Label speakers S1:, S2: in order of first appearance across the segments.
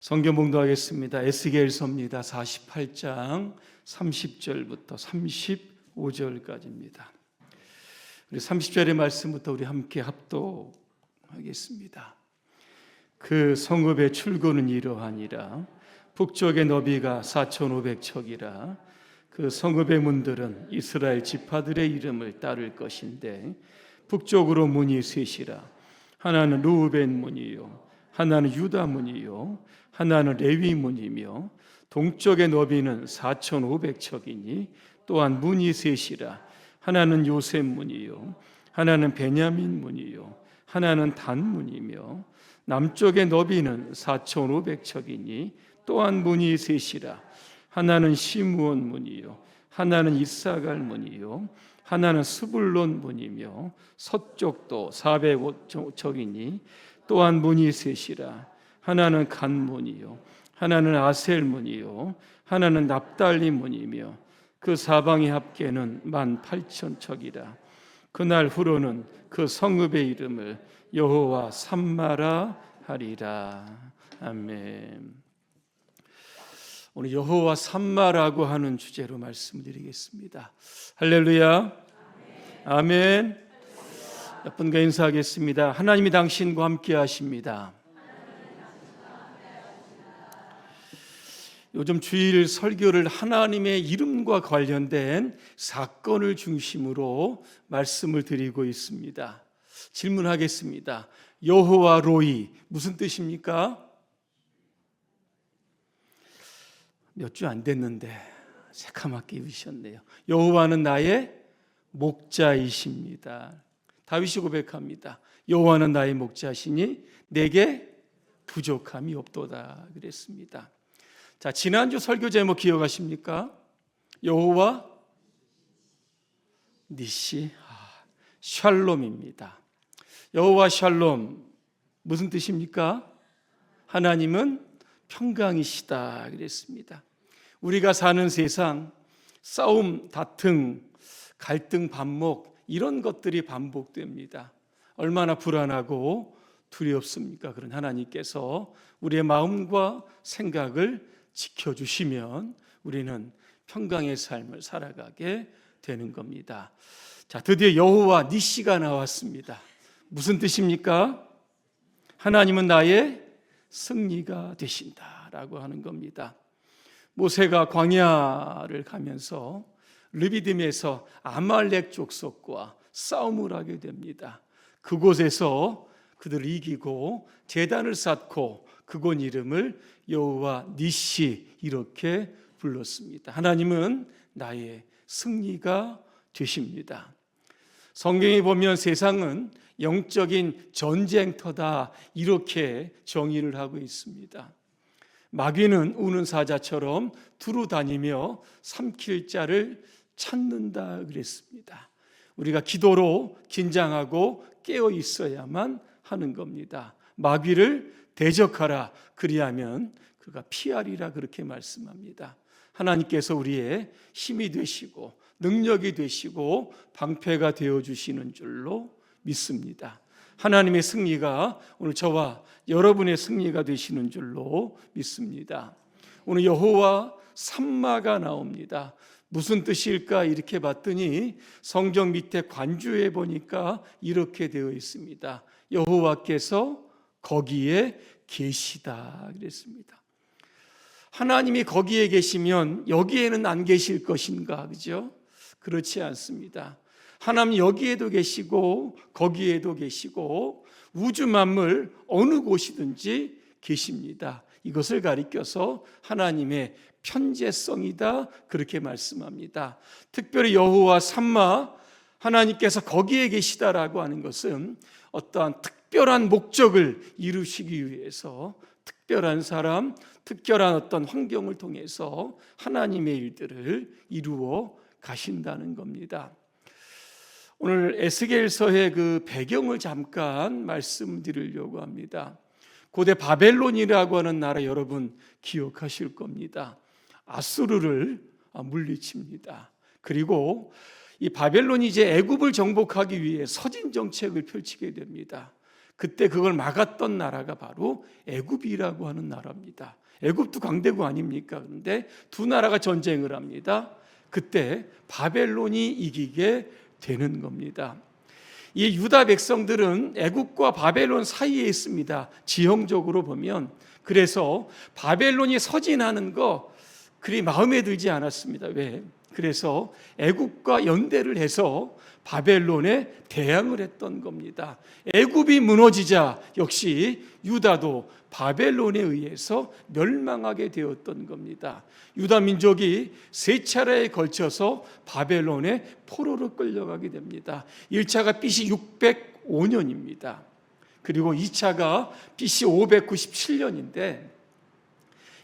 S1: 성경 봉도하겠습니다. 에스겔서입니다. 48장 30절부터 35절까지입니다. 우리 30절의 말씀부터 우리 함께 합독하겠습니다. 그 성읍의 출구는 이러하니라 북쪽의 너비가 4,500척이라 그 성읍의 문들은 이스라엘 지파들의 이름을 따를 것인데 북쪽으로 문이 셋이라 하나는 루우벤 문이요 하나는 유다 문이요 하나는 레위 문이며 동쪽의 너비는 4,500척이니 또한 문이 셋이라 하나는 요셉 문이요 하나는 베냐민 문이요 하나는 단 문이며 남쪽의 너비는 4,500척이니 또한 문이 셋이라 하나는 시므온 문이요 하나는 이사갈 문이요 하나는 스불론 문이며 서쪽도 405척이니 또한 문이 셋이라 하나는 간 문이요 하나는 아셀 문이요 하나는 납달리 문이며 그 사방의 합계는 만 팔천 척이라 그날 후로는 그 성읍의 이름을 여호와 삼마라 하리라 아멘. 오늘 여호와 삼마라고 하는 주제로 말씀드리겠습니다. 할렐루야. 아멘. 몇 분과 인사하겠습니다. 하나님이 당신과 함께 하십니다. 요즘 주일 설교를 하나님의 이름과 관련된 사건을 중심으로 말씀을 드리고 있습니다. 질문하겠습니다. 여호와 로이 무슨 뜻입니까? 몇 주 안 됐는데 새카맣게 입으셨네요. 여호와는 나의 목자이십니다. 다윗이 고백합니다. 여호와는 나의 목자시니 내게 부족함이 없도다 그랬습니다. 자, 지난주 설교 제목 기억하십니까? 여호와 니시 아, 샬롬입니다. 여호와 샬롬 무슨 뜻입니까? 하나님은 평강이시다 그랬습니다. 우리가 사는 세상 싸움, 다툼, 갈등, 반목 이런 것들이 반복됩니다. 얼마나 불안하고 두렵습니까? 그런 하나님께서 우리의 마음과 생각을 지켜주시면 우리는 평강의 삶을 살아가게 되는 겁니다. 자, 드디어 여호와 니시가 나왔습니다. 무슨 뜻입니까? 하나님은 나의 승리가 되신다라고 하는 겁니다. 모세가 광야를 가면서 르비딤에서 아말렉 족속과 싸움을 하게 됩니다. 그곳에서 그들을 이기고 재단을 쌓고 그곳 이름을 여호와 니시 이렇게 불렀습니다. 하나님은 나의 승리가 되십니다. 성경에 보면 세상은 영적인 전쟁터다 이렇게 정의를 하고 있습니다. 마귀는 우는 사자처럼 두루 다니며 삼킬 자를 찾는다 그랬습니다. 우리가 기도로 긴장하고 깨어 있어야만 하는 겁니다. 마귀를 대적하라 그리하면 그가 피하리라 그렇게 말씀합니다. 하나님께서 우리의 힘이 되시고 능력이 되시고 방패가 되어 주시는 줄로 믿습니다. 하나님의 승리가 오늘 저와 여러분의 승리가 되시는 줄로 믿습니다. 오늘 여호와 삼마가 나옵니다. 무슨 뜻일까 이렇게 봤더니 성경 밑에 관주에 보니까 이렇게 되어 있습니다. 여호와께서 거기에 계시다 그랬습니다. 하나님이 거기에 계시면 여기에는 안 계실 것인가 그죠? 그렇지 않습니다. 하나님 여기에도 계시고 거기에도 계시고 우주 만물 어느 곳이든지 계십니다. 이것을 가리켜서 하나님의 편재성이다 그렇게 말씀합니다. 특별히 여호와 삼마 하나님께서 거기에 계시다라고 하는 것은 어떠한 특 별한 목적을 이루시기 위해서 특별한 사람, 특별한 어떤 환경을 통해서 하나님의 일들을 이루어 가신다는 겁니다. 오늘 에스겔서의 그 배경을 잠깐 말씀드리려고 합니다. 고대 바벨론이라고 하는 나라 여러분 기억하실 겁니다. 아수르를 물리칩니다. 그리고 이 바벨론이 이제 애굽을 정복하기 위해 서진 정책을 펼치게 됩니다. 그때 그걸 막았던 나라가 바로 애굽이라고 하는 나라입니다. 애굽도 강대국 아닙니까? 그런데 두 나라가 전쟁을 합니다. 그때 바벨론이 이기게 되는 겁니다. 이 유다 백성들은 애국과 바벨론 사이에 있습니다. 지형적으로 보면 그래서 바벨론이 서진하는 거 그리 마음에 들지 않았습니다. 왜? 그래서 애국과 연대를 해서 바벨론에 대항을 했던 겁니다. 애굽이 무너지자 역시 유다도 바벨론에 의해서 멸망하게 되었던 겁니다. 유다 민족이 세 차례에 걸쳐서 바벨론에 포로로 끌려가게 됩니다. 1차가 BC 605년입니다. 그리고 2차가 BC 597년인데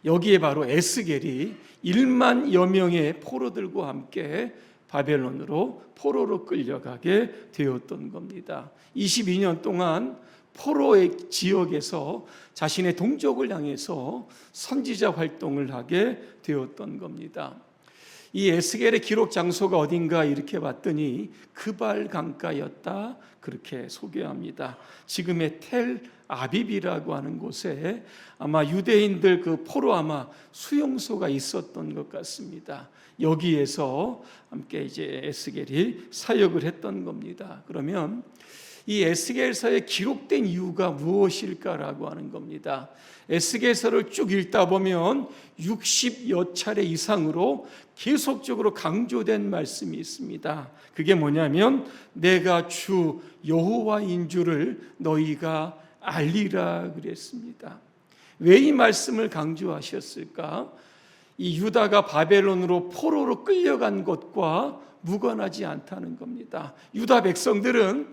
S1: 여기에 바로 에스겔이 1만 여 명의 포로들과 함께 바벨론으로 포로로 끌려가게 되었던 겁니다. 22년 동안 포로의 지역에서 자신의 동족을 향해서 선지자 활동을 하게 되었던 겁니다. 이 에스겔의 기록 장소가 어딘가 이렇게 봤더니 그발 강가였다 그렇게 소개합니다. 지금의 텔 아비비라고 하는 곳에 아마 유대인들 그 포로 아마 수용소가 있었던 것 같습니다. 여기에서 함께 이제 에스겔이 사역을 했던 겁니다. 그러면 이 에스겔서에 기록된 이유가 무엇일까라고 하는 겁니다. 에스겔서를 쭉 읽다 보면 60여 차례 이상으로 계속적으로 강조된 말씀이 있습니다. 그게 뭐냐면 내가 주 여호와인 줄을 너희가 알리라 그랬습니다. 왜 이 말씀을 강조하셨을까? 이 유다가 바벨론으로 포로로 끌려간 것과 무관하지 않다는 겁니다. 유다 백성들은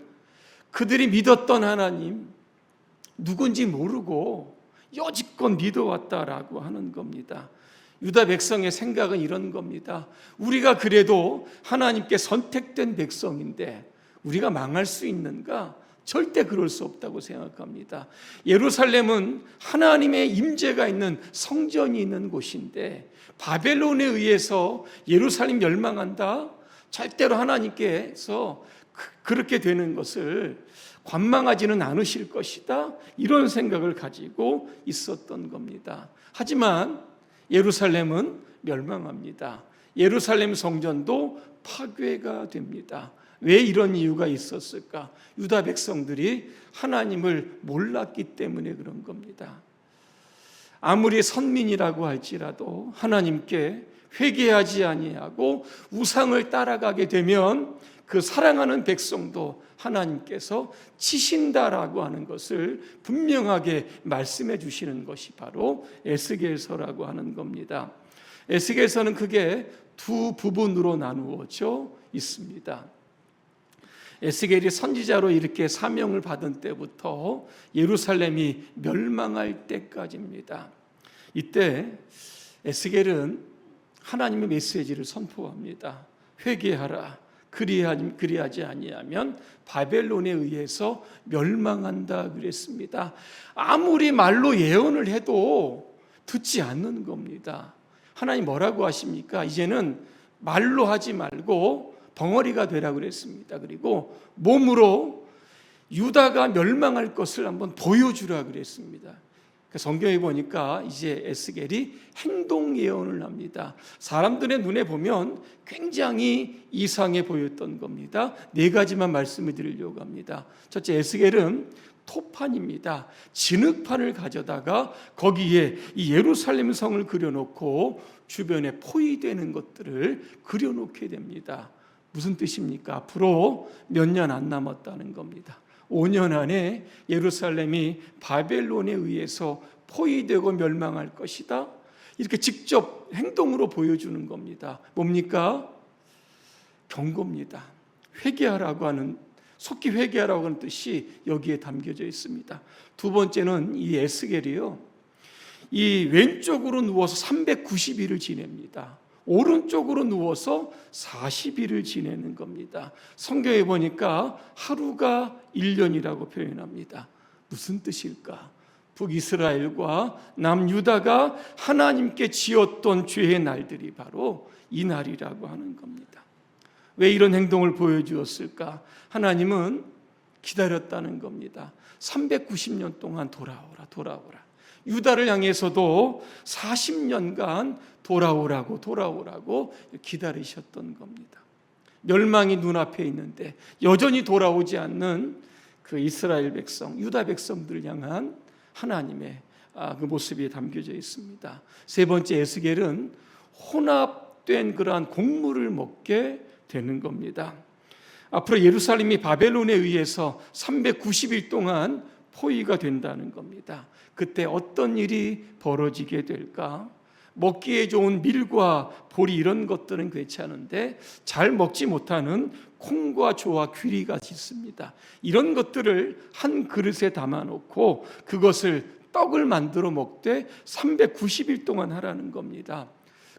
S1: 그들이 믿었던 하나님 누군지 모르고 여지껏 믿어왔다라고 하는 겁니다. 유다 백성의 생각은 이런 겁니다. 우리가 그래도 하나님께 선택된 백성인데 우리가 망할 수 있는가? 절대 그럴 수 없다고 생각합니다. 예루살렘은 하나님의 임재가 있는 성전이 있는 곳인데 바벨론에 의해서 예루살렘 멸망한다? 절대로 하나님께서 그- 그렇게 되는 것을 관망하지는 않으실 것이다. 이런 생각을 가지고 있었던 겁니다. 하지만 예루살렘은 멸망합니다. 예루살렘 성전도 파괴가 됩니다. 왜 이런 이유가 있었을까? 유다 백성들이 하나님을 몰랐기 때문에 그런 겁니다. 아무리 선민이라고 할지라도 하나님께 회개하지 아니하고 우상을 따라가게 되면 그 사랑하는 백성도 하나님께서 치신다라고 하는 것을 분명하게 말씀해 주시는 것이 바로 에스겔서라고 하는 겁니다. 에스겔서는 그게 두 부분으로 나누어져 있습니다. 에스겔이 선지자로 이렇게 사명을 받은 때부터 예루살렘이 멸망할 때까지입니다. 이때 에스겔은 하나님의 메시지를 선포합니다. 회개하라. 그리하지, 그리하지 아니하면 바벨론에 의해서 멸망한다 그랬습니다. 아무리 말로 예언을 해도 듣지 않는 겁니다. 하나님 뭐라고 하십니까? 이제는 말로 하지 말고 벙어리가 되라 그랬습니다. 그리고 몸으로 유다가 멸망할 것을 한번 보여주라 그랬습니다. 그 성경에 보니까 이제 에스겔이 행동 예언을 합니다. 사람들의 눈에 보면 굉장히 이상해 보였던 겁니다. 네 가지만 말씀을 드리려고 합니다. 첫째 에스겔은 토판입니다. 진흙판을 가져다가 거기에 이 예루살렘 성을 그려놓고 주변에 포위되는 것들을 그려놓게 됩니다. 무슨 뜻입니까? 앞으로 몇 년 안 남았다는 겁니다. 5년 안에 예루살렘이 바벨론에 의해서 포위되고 멸망할 것이다. 이렇게 직접 행동으로 보여주는 겁니다. 뭡니까? 경고입니다. 회개하라고 하는 속히 회개하라고 하는 뜻이 여기에 담겨져 있습니다. 두 번째는 이 에스겔이요. 이 왼쪽으로 누워서 390일을 지냅니다. 오른쪽으로 누워서 40일을 지내는 겁니다. 성경에 보니까 하루가 1년이라고 표현합니다. 무슨 뜻일까? 북이스라엘과 남유다가 하나님께 지었던 죄의 날들이 바로 이 날이라고 하는 겁니다. 왜 이런 행동을 보여주었을까? 하나님은 기다렸다는 겁니다. 390년 동안 돌아오라, 돌아오라. 유다를 향해서도 40년간 돌아오라고, 돌아오라고 기다리셨던 겁니다. 멸망이 눈앞에 있는데 여전히 돌아오지 않는 그 이스라엘 백성, 유다 백성들을 향한 하나님의 아, 그 모습이 담겨져 있습니다. 세 번째 에스겔은 혼합된 그러한 곡물을 먹게 되는 겁니다. 앞으로 예루살렘이 바벨론에 의해서 390일 동안 포위가 된다는 겁니다. 그때 어떤 일이 벌어지게 될까? 먹기에 좋은 밀과 보리 이런 것들은 괜찮은데 잘 먹지 못하는 콩과 조와 귀리가 있습니다. 이런 것들을 한 그릇에 담아 놓고 그것을 떡을 만들어 먹되 390일 동안 하라는 겁니다.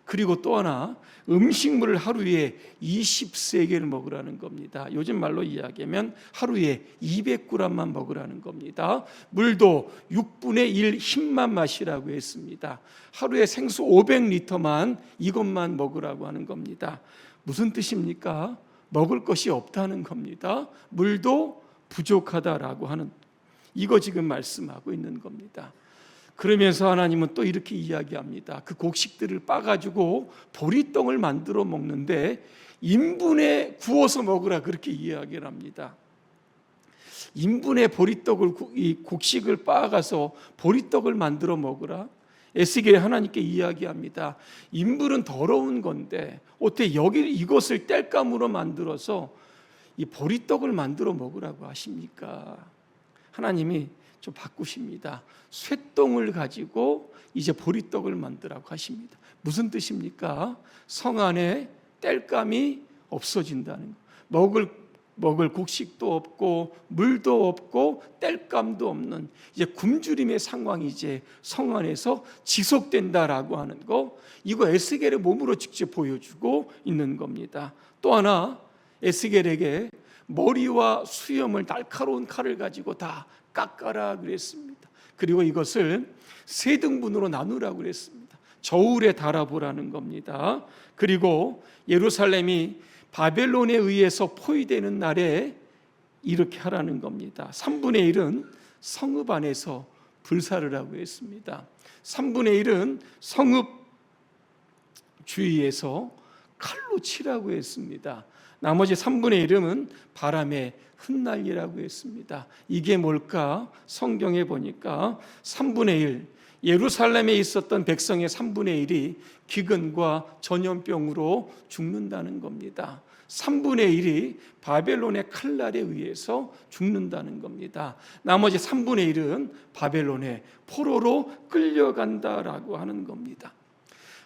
S1: 그리고 또 하나 음식물을 하루에 20세개를 먹으라는 겁니다. 요즘 말로 이야기하면 하루에 200g만 먹으라는 겁니다. 물도 6분의 1 힘만 마시라고 했습니다. 하루에 생수 500리터만 이것만 먹으라고 하는 겁니다. 무슨 뜻입니까? 먹을 것이 없다는 겁니다. 물도 부족하다라고 하는 이거 지금 말씀하고 있는 겁니다. 그러면서 하나님은 또 이렇게 이야기합니다. 그 곡식들을 빠가지고 보리떡을 만들어 먹는데 인분에 구워서 먹으라 그렇게 이야기를 합니다. 인분에 보리떡을 이 곡식을 빻아가서 보리떡을 만들어 먹으라. 에스겔 하나님께 이야기합니다. 인분은 더러운 건데 어떻게 여기 이것을 땔감으로 만들어서 이 보리떡을 만들어 먹으라고 하십니까? 하나님이 좀 바꾸십니다. 쇠똥을 가지고 이제 보리떡을 만들라고 하십니다. 무슨 뜻입니까? 성 안에 땔감이 없어진다는 거. 먹을 먹을 곡식도 없고 물도 없고 땔감도 없는 이제 굶주림의 상황이 이제 성 안에서 지속된다라고 하는 거 이거 에스겔의 몸으로 직접 보여주고 있는 겁니다. 또 하나 에스겔에게 머리와 수염을 날카로운 칼을 가지고 다 깎아라 그랬습니다. 그리고 이것을 세 등분으로 나누라고 그랬습니다. 저울에 달아보라는 겁니다. 그리고 예루살렘이 바벨론에 의해서 포위되는 날에 이렇게 하라는 겁니다. 3분의 1은 성읍 안에서 불사를 하고 했습니다. 3분의 1은 성읍 주위에서 칼로 치라고 했습니다. 나머지 3분의 1은 바람에 흩날리라고 했습니다. 이게 뭘까? 성경에 보니까 3분의 1, 예루살렘에 있었던 백성의 3분의 1이 기근과 전염병으로 죽는다는 겁니다. 3분의 1이 바벨론의 칼날에 의해서 죽는다는 겁니다. 나머지 3분의 1은 바벨론의 포로로 끌려간다라고 하는 겁니다.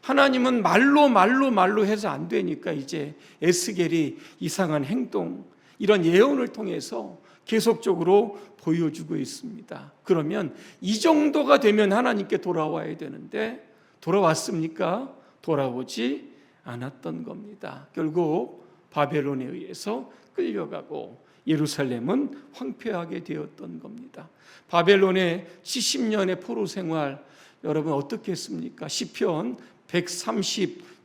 S1: 하나님은 말로 말로 말로 해서 안 되니까 이제 에스겔이 이상한 행동 이런 예언을 통해서 계속적으로 보여주고 있습니다. 그러면 이 정도가 되면 하나님께 돌아와야 되는데 돌아왔습니까? 돌아오지 않았던 겁니다. 결국 바벨론에 의해서 끌려가고 예루살렘은 황폐하게 되었던 겁니다. 바벨론의 70년의 포로 생활 여러분 어떻게 했습니까? 시편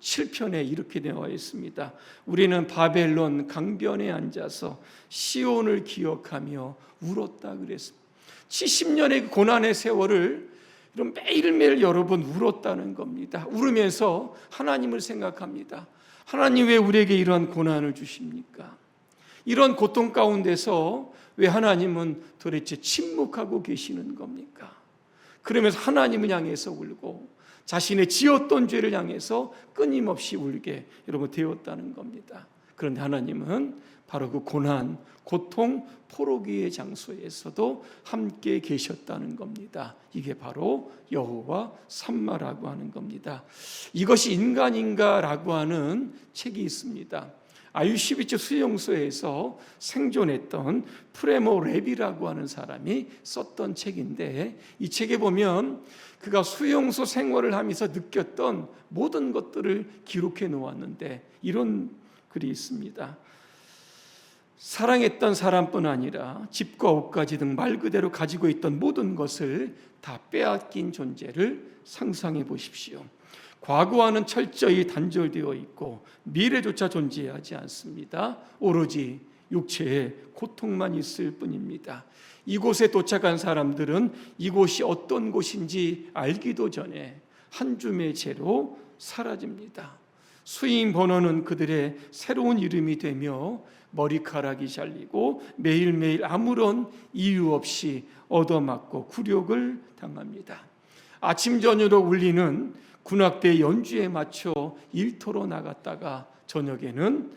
S1: 137편에 이렇게 되어 있습니다. 우리는 바벨론 강변에 앉아서 시온을 기억하며 울었다 그랬습니다. 70년의 고난의 세월을 이런 매일매일 여러분 울었다는 겁니다. 울으면서 하나님을 생각합니다. 하나님 왜 우리에게 이런 고난을 주십니까? 이런 고통 가운데서 왜 하나님은 도대체 침묵하고 계시는 겁니까? 그러면서 하나님을 향해서 울고 자신의 지었던 죄를 향해서 끊임없이 울게 여러분 되었다는 겁니다. 그런데 하나님은 바로 그 고난, 고통, 포로기의 장소에서도 함께 계셨다는 겁니다. 이게 바로 여호와 삼마라고 하는 겁니다. 이것이 인간인가라고 하는 책이 있습니다. 아유시비츠 수용소에서 생존했던 프레모 랩이라고 하는 사람이 썼던 책인데 이 책에 보면 그가 수용소 생활을 하면서 느꼈던 모든 것들을 기록해 놓았는데 이런 글이 있습니다. 사랑했던 사람뿐 아니라 집과 옷까지 등 말 그대로 가지고 있던 모든 것을 다 빼앗긴 존재를 상상해 보십시오. 과거와는 철저히 단절되어 있고 미래조차 존재하지 않습니다. 오로지 육체의 고통만 있을 뿐입니다. 이곳에 도착한 사람들은 이곳이 어떤 곳인지 알기도 전에 한 줌의 죄로 사라집니다. 수인 번호는 그들의 새로운 이름이 되며 머리카락이 잘리고 매일매일 아무런 이유 없이 얻어맞고 굴욕을 당합니다. 아침 저녁으로 울리는 군악대 연주에 맞춰 일터로 나갔다가 저녁에는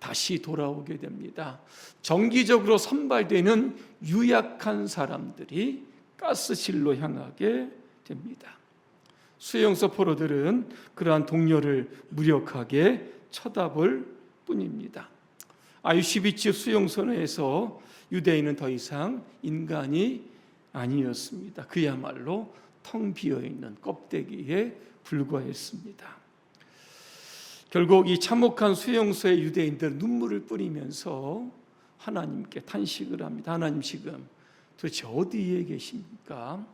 S1: 다시 돌아오게 됩니다. 정기적으로 선발되는 유약한 사람들이 가스실로 향하게 됩니다. 수용소 포로들은 그러한 동료를 무력하게 쳐다볼 뿐입니다. 아유시비츠 수용소에서 유대인은 더 이상 인간이 아니었습니다. 그야말로 텅 비어 있는 껍데기에 불과했습니다. 결국 이 참혹한 수용소의 유대인들 눈물을 뿌리면서 하나님께 탄식을 합니다. 하나님 지금 도대체 어디에 계십니까?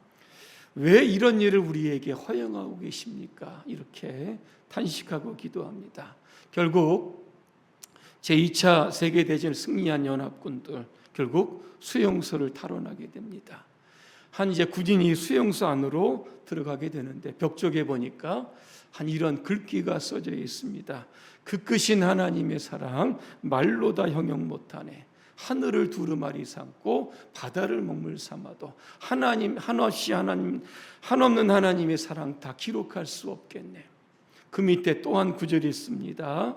S1: 왜 이런 일을 우리에게 허용하고 계십니까? 이렇게 탄식하고 기도합니다. 결국 제2차 세계대전을 승리한 연합군들 결국 수용소를 탈원하게 됩니다. 한 이제 군인이 수용소 안으로 들어가게 되는데 벽 쪽에 보니까 한 이런 글귀가 써져 있습니다. 그 끝인 하나님의 사랑 말로 다 형용 못하네. 하늘을 두루마리 삼고 바다를 먹물 삼아도 하나님 한없이 하나님 한없는 하나님의 사랑 다 기록할 수 없겠네. 그 밑에 또한 구절이 있습니다.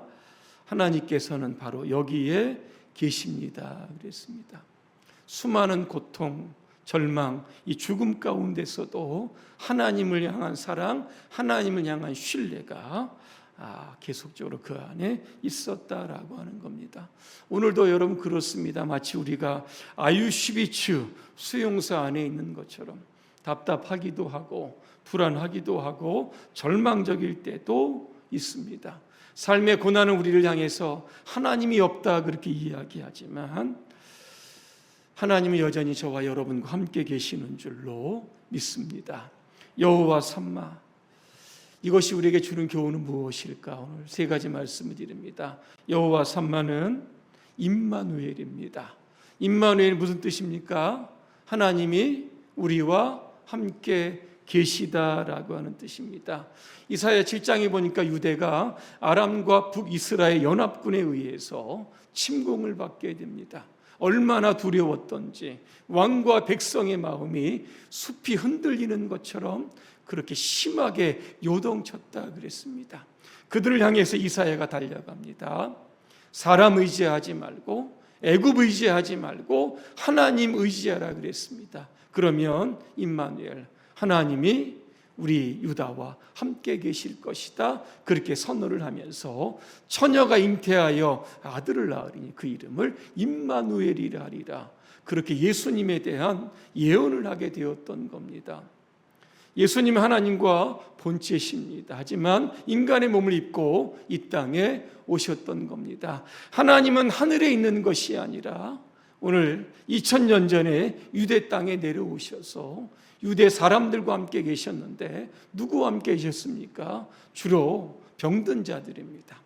S1: 하나님께서는 바로 여기에 계십니다. 그랬습니다. 수많은 고통, 절망, 이 죽음 가운데서도 하나님을 향한 사랑, 하나님을 향한 신뢰가 아, 계속적으로 그 안에 있었다라고 하는 겁니다. 오늘도 여러분 그렇습니다. 마치 우리가 아유시비츠 수용소 안에 있는 것처럼 답답하기도 하고 불안하기도 하고 절망적일 때도 있습니다. 삶의 고난은 우리를 향해서 하나님이 없다 그렇게 이야기하지만 하나님은 여전히 저와 여러분과 함께 계시는 줄로 믿습니다. 여호와 삼마 이것이 우리에게 주는 교훈은 무엇일까? 오늘 세 가지 말씀을 드립니다. 여호와 삼마는 임마누엘입니다. 임마누엘 무슨 뜻입니까? 하나님이 우리와 함께 계시다라고 하는 뜻입니다. 이사야 7장에 보니까 유대가 아람과 북이스라엘 연합군에 의해서 침공을 받게 됩니다. 얼마나 두려웠던지 왕과 백성의 마음이 숲이 흔들리는 것처럼 그렇게 심하게 요동쳤다 그랬습니다. 그들을 향해서 이사야가 달려갑니다. 사람 의지하지 말고 애굽 의지하지 말고 하나님 의지하라 그랬습니다. 그러면 임마누엘 하나님이 우리 유다와 함께 계실 것이다. 그렇게 선언을 하면서 처녀가 잉태하여 아들을 낳으리니 그 이름을 임마누엘이라 하리라. 그렇게 예수님에 대한 예언을 하게 되었던 겁니다. 예수님 하나님과 본체십니다. 하지만 인간의 몸을 입고 이 땅에 오셨던 겁니다. 하나님은 하늘에 있는 것이 아니라 오늘 2000년 전에 유대 땅에 내려오셔서 유대 사람들과 함께 계셨는데 누구와 함께 계셨습니까? 주로 병든 자들입니다.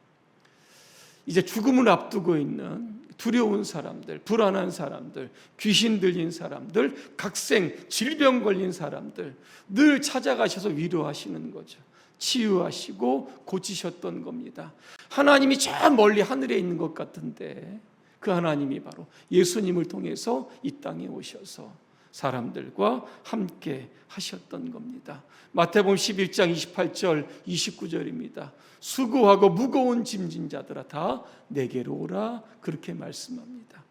S1: 이제 죽음을 앞두고 있는 두려운 사람들, 불안한 사람들, 귀신 들린 사람들, 각생, 질병 걸린 사람들 늘 찾아가셔서 위로하시는 거죠. 치유하시고 고치셨던 겁니다. 하나님이 저 멀리 하늘에 있는 것 같은데 그 하나님이 바로 예수님을 통해서 이 땅에 오셔서 사람들과 함께 하셨던 겁니다. 마태복음 11장 28절 29절입니다. 수고하고 무거운 짐진 자들아 다 내게로 오라 그렇게 말씀합니다.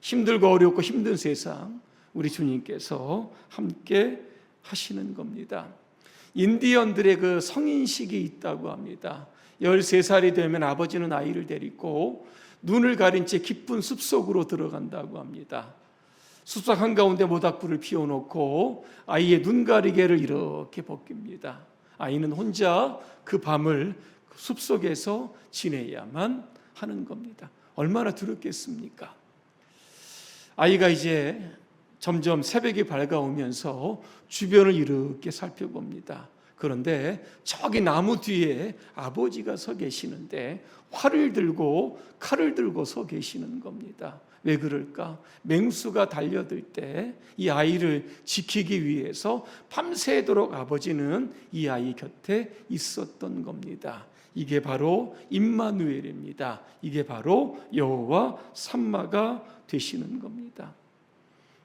S1: 힘들고 어렵고 힘든 세상 우리 주님께서 함께 하시는 겁니다. 인디언들의 그 성인식이 있다고 합니다. 13살이 되면 아버지는 아이를 데리고 눈을 가린 채 깊은 숲속으로 들어간다고 합니다. 숲속 한가운데 모닥불을 피워놓고 아이의 눈 가리개를 이렇게 벗깁니다. 아이는 혼자 그 밤을 숲속에서 지내야만 하는 겁니다. 얼마나 두렵겠습니까? 아이가 이제 점점 새벽이 밝아오면서 주변을 이렇게 살펴봅니다. 그런데 저기 나무 뒤에 아버지가 서 계시는데 활을 들고 칼을 들고 서 계시는 겁니다. 왜 그럴까? 맹수가 달려들 때 이 아이를 지키기 위해서 밤새도록 아버지는 이 아이 곁에 있었던 겁니다. 이게 바로 임마누엘입니다. 이게 바로 여호와 삼마가 되시는 겁니다.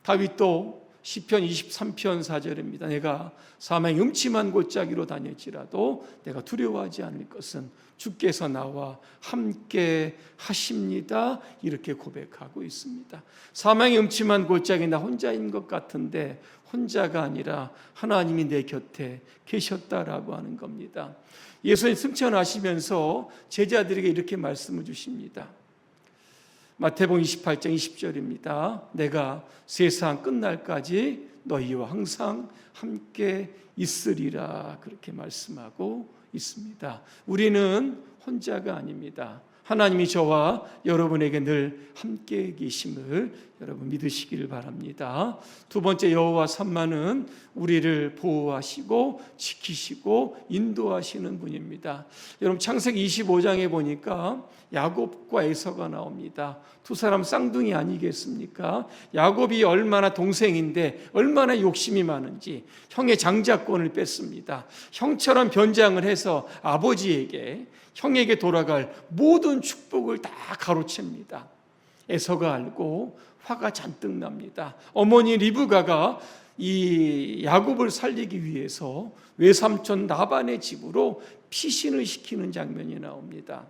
S1: 다윗도 시편 23편 4절입니다. 내가 사망의 음침한 골짜기로 다닐지라도 내가 두려워하지 않을 것은 주께서 나와 함께 하십니다. 이렇게 고백하고 있습니다. 사망의 음침한 골짜기 나 혼자인 것 같은데 혼자가 아니라 하나님이 내 곁에 계셨다라고 하는 겁니다. 예수님 승천하시면서 제자들에게 이렇게 말씀을 주십니다. 마태복음 28장 20절입니다. 내가 세상 끝날까지 너희와 항상 함께 있으리라 그렇게 말씀하고 있습니다. 우리는 혼자가 아닙니다. 하나님이 저와 여러분에게 늘 함께 계심을 여러분 믿으시기를 바랍니다. 두 번째 여호와 삼마는 우리를 보호하시고 지키시고 인도하시는 분입니다. 여러분 창세기 25장에 보니까 야곱과 에서가 나옵니다. 두 사람 쌍둥이 아니겠습니까? 야곱이 얼마나 동생인데 얼마나 욕심이 많은지 형의 장자권을 뺐습니다. 형처럼 변장을 해서 아버지에게 형에게 돌아갈 모든 축복을 다 가로챕니다. 에서가 알고 화가 잔뜩 납니다. 어머니 리브가가 이 야곱을 살리기 위해서 외삼촌 나반의 집으로 피신을 시키는 장면이 나옵니다.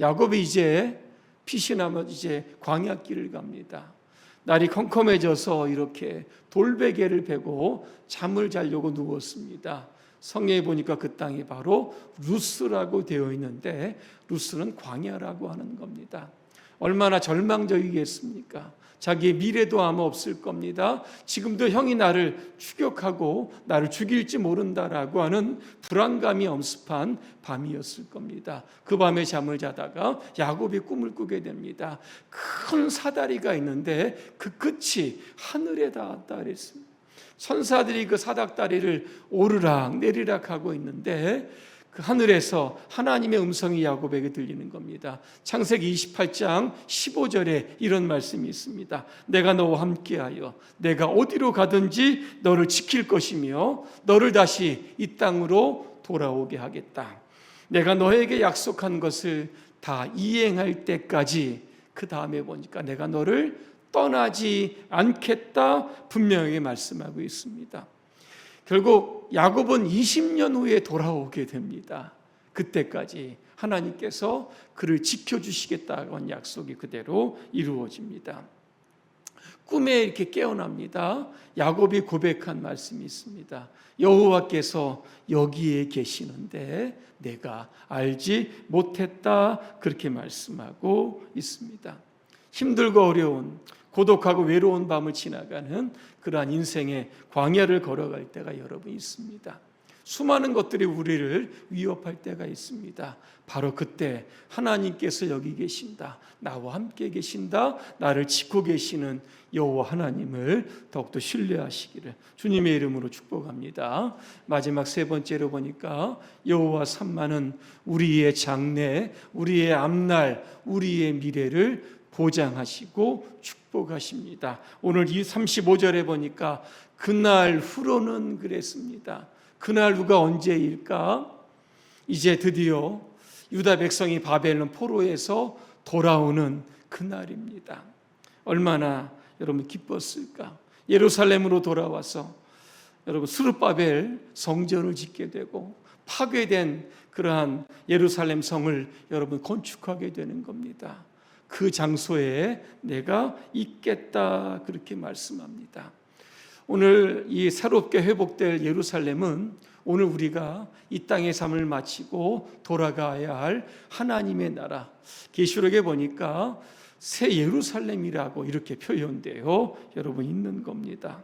S1: 야곱이 이제 피신하면 이제 광야길을 갑니다. 날이 컴컴해져서 이렇게 돌베개를 베고 잠을 자려고 누웠습니다. 성경에 보니까 그 땅이 바로 루스라고 되어 있는데 루스는 광야라고 하는 겁니다. 얼마나 절망적이겠습니까? 자기의 미래도 아마 없을 겁니다. 지금도 형이 나를 추격하고 나를 죽일지 모른다라고 하는 불안감이 엄습한 밤이었을 겁니다. 그 밤에 잠을 자다가 야곱이 꿈을 꾸게 됩니다. 큰 사다리가 있는데 그 끝이 하늘에 닿았다 그랬습니다. 천사들이 그 사닥다리를 오르락 내리락 하고 있는데 그 하늘에서 하나님의 음성이 야곱에게 들리는 겁니다. 창세기 28장 15절에 이런 말씀이 있습니다. 내가 너와 함께하여 내가 어디로 가든지 너를 지킬 것이며 너를 다시 이 땅으로 돌아오게 하겠다. 내가 너에게 약속한 것을 다 이행할 때까지 그 다음에 보니까 내가 너를 떠나지 않겠다 분명하게 말씀하고 있습니다. 결국 야곱은 20년 후에 돌아오게 됩니다. 그때까지 하나님께서 그를 지켜주시겠다는 약속이 그대로 이루어집니다. 꿈에 이렇게 깨어납니다. 야곱이 고백한 말씀이 있습니다. 여호와께서 여기에 계시는데 내가 알지 못했다 그렇게 말씀하고 있습니다. 힘들고 어려운 고독하고 외로운 밤을 지나가는 그러한 인생의 광야를 걸어갈 때가 여러분 있습니다. 수많은 것들이 우리를 위협할 때가 있습니다. 바로 그때 하나님께서 여기 계신다. 나와 함께 계신다. 나를 지고 계시는 여호와 하나님을 더욱더 신뢰하시기를 주님의 이름으로 축복합니다. 마지막 세 번째로 보니까 여호와 삼만은 우리의 장래, 우리의 앞날, 우리의 미래를 보장하시고 축복하십니다. 오늘 이 35절에 보니까 그날 후로는 그랬습니다. 그날 후가 언제일까? 이제 드디어 유다 백성이 바벨론 포로에서 돌아오는 그날입니다. 얼마나 여러분 기뻤을까? 예루살렘으로 돌아와서 여러분 스룹바벨 성전을 짓게 되고 파괴된 그러한 예루살렘 성을 여러분 건축하게 되는 겁니다. 그 장소에 내가 있겠다 그렇게 말씀합니다. 오늘 이 새롭게 회복될 예루살렘은 오늘 우리가 이 땅의 삶을 마치고 돌아가야 할 하나님의 나라. 계시록에 보니까 새 예루살렘이라고 이렇게 표현되어 여러분 있는 겁니다.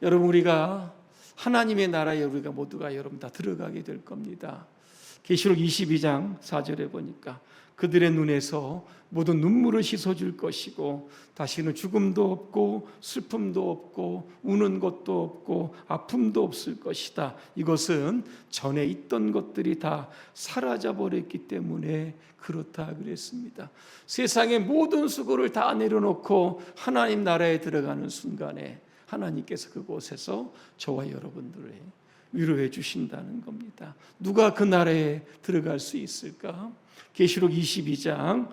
S1: 여러분 우리가 하나님의 나라에 우리가 모두가 여러분 다 들어가게 될 겁니다. 계시록 22장 4절에 보니까 그들의 눈에서 모든 눈물을 씻어줄 것이고 다시는 죽음도 없고 슬픔도 없고 우는 것도 없고 아픔도 없을 것이다. 이것은 전에 있던 것들이 다 사라져 버렸기 때문에 그렇다 그랬습니다. 세상의 모든 수고를 다 내려놓고 하나님 나라에 들어가는 순간에 하나님께서 그곳에서 저와 여러분들을 위로해 주신다는 겁니다. 누가 그 나라에 들어갈 수 있을까? 계시록 22장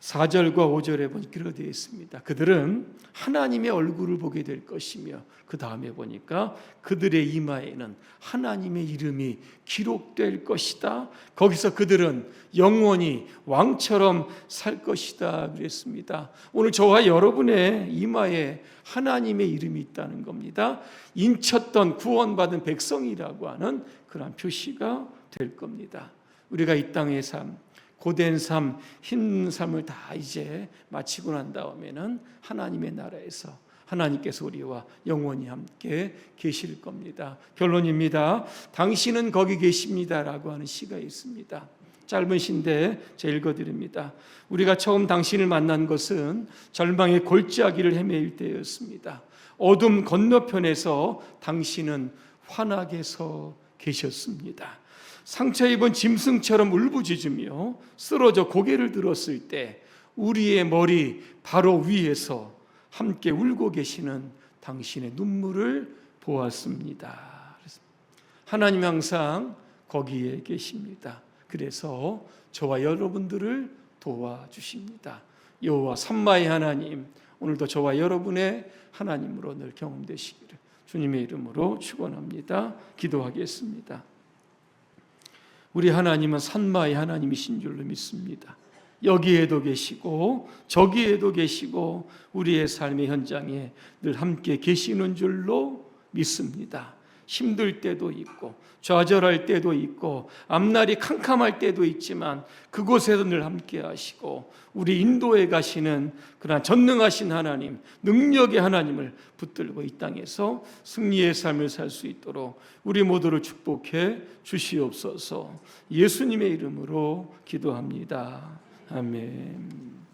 S1: 4절과 5절에 보니까 그렇게 되어 있습니다. 그들은 하나님의 얼굴을 보게 될 것이며 그 다음에 보니까 그들의 이마에는 하나님의 이름이 기록될 것이다. 거기서 그들은 영원히 왕처럼 살 것이다 그랬습니다. 오늘 저와 여러분의 이마에 하나님의 이름이 있다는 겁니다. 인쳤던 구원받은 백성이라고 하는 그러한 표시가 될 겁니다. 우리가 이 땅의 삶 고된 삶, 힘든 삶을 다 이제 마치고 난 다음에는 하나님의 나라에서 하나님께서 우리와 영원히 함께 계실 겁니다. 결론입니다. 당신은 거기 계십니다라고 하는 시가 있습니다. 짧은 시인데 제가 읽어드립니다. 우리가 처음 당신을 만난 것은 절망의 골짜기를 헤매일 때였습니다. 어둠 건너편에서 당신은 환하게 서 계셨습니다. 상처 입은 짐승처럼 울부짖으며 쓰러져 고개를 들었을 때 우리의 머리 바로 위에서 함께 울고 계시는 당신의 눈물을 보았습니다. 하나님 항상 거기에 계십니다. 그래서 저와 여러분들을 도와주십니다. 여호와 삼마의 하나님 오늘도 저와 여러분의 하나님으로 늘 경험되시기를 주님의 이름으로 축원합니다. 기도하겠습니다. 우리 하나님은 산마의 하나님이신 줄로 믿습니다. 여기에도 계시고 저기에도 계시고 우리의 삶의 현장에 늘 함께 계시는 줄로 믿습니다. 힘들 때도 있고 좌절할 때도 있고 앞날이 캄캄할 때도 있지만 그곳에도 늘 함께 하시고 우리 인도에 가시는 그러한 전능하신 하나님, 능력의 하나님을 붙들고 이 땅에서 승리의 삶을 살 수 있도록 우리 모두를 축복해 주시옵소서. 예수님의 이름으로 기도합니다. 아멘.